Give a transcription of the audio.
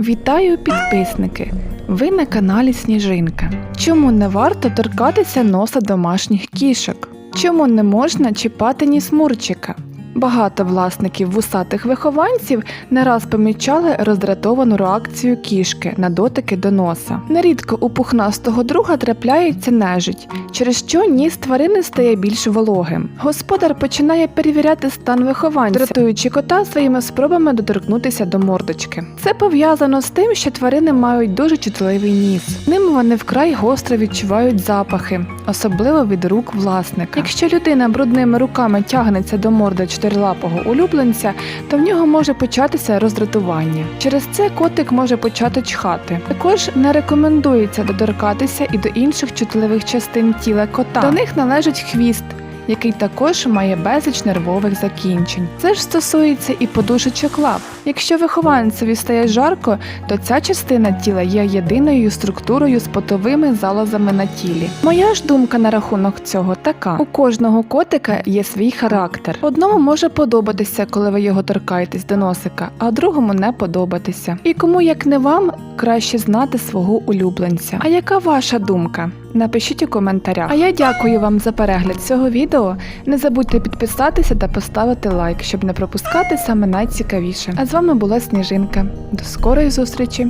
Вітаю підписники! Ви на каналі Сніжинка. Чому не варто торкатися носа домашніх кішок? Чому не можна чіпати ніс Мурчика? Багато власників вусатих вихованців не раз помічали роздратовану реакцію кішки на дотики до носа. Нерідко у пухнастого друга трапляється нежить, через що ніс тварини стає більш вологим. Господар починає перевіряти стан вихованця, дратуючи кота своїми спробами доторкнутися до мордочки. Це пов'язано з тим, що тварини мають дуже чутливий ніс. Ним вони вкрай гостро відчувають запахи, особливо від рук власника. Якщо людина брудними руками тягнеться до морди чотирилапого улюбленця, то в нього може початися роздратування. Через це котик може почати чхати. Також не рекомендується доторкатися і до інших чутливих частин тіла кота. До них належить хвіст. Який також має безліч нервових закінчень. Це ж стосується і подушечок лап. Якщо вихованцеві стає жарко, то ця частина тіла є єдиною структурою з потовими залозами на тілі. Моя ж думка на рахунок цього така: у кожного котика є свій характер. Одному може подобатися, коли ви його торкаєтесь до носика, а другому не подобатися. І кому як не вам краще знати свого улюбленця. А яка ваша думка? Напишіть у коментарях. А я дякую вам за перегляд цього відео. Не забудьте підписатися та поставити лайк, щоб не пропускати саме найцікавіше. А з вами була Сніжинка. До скорої зустрічі!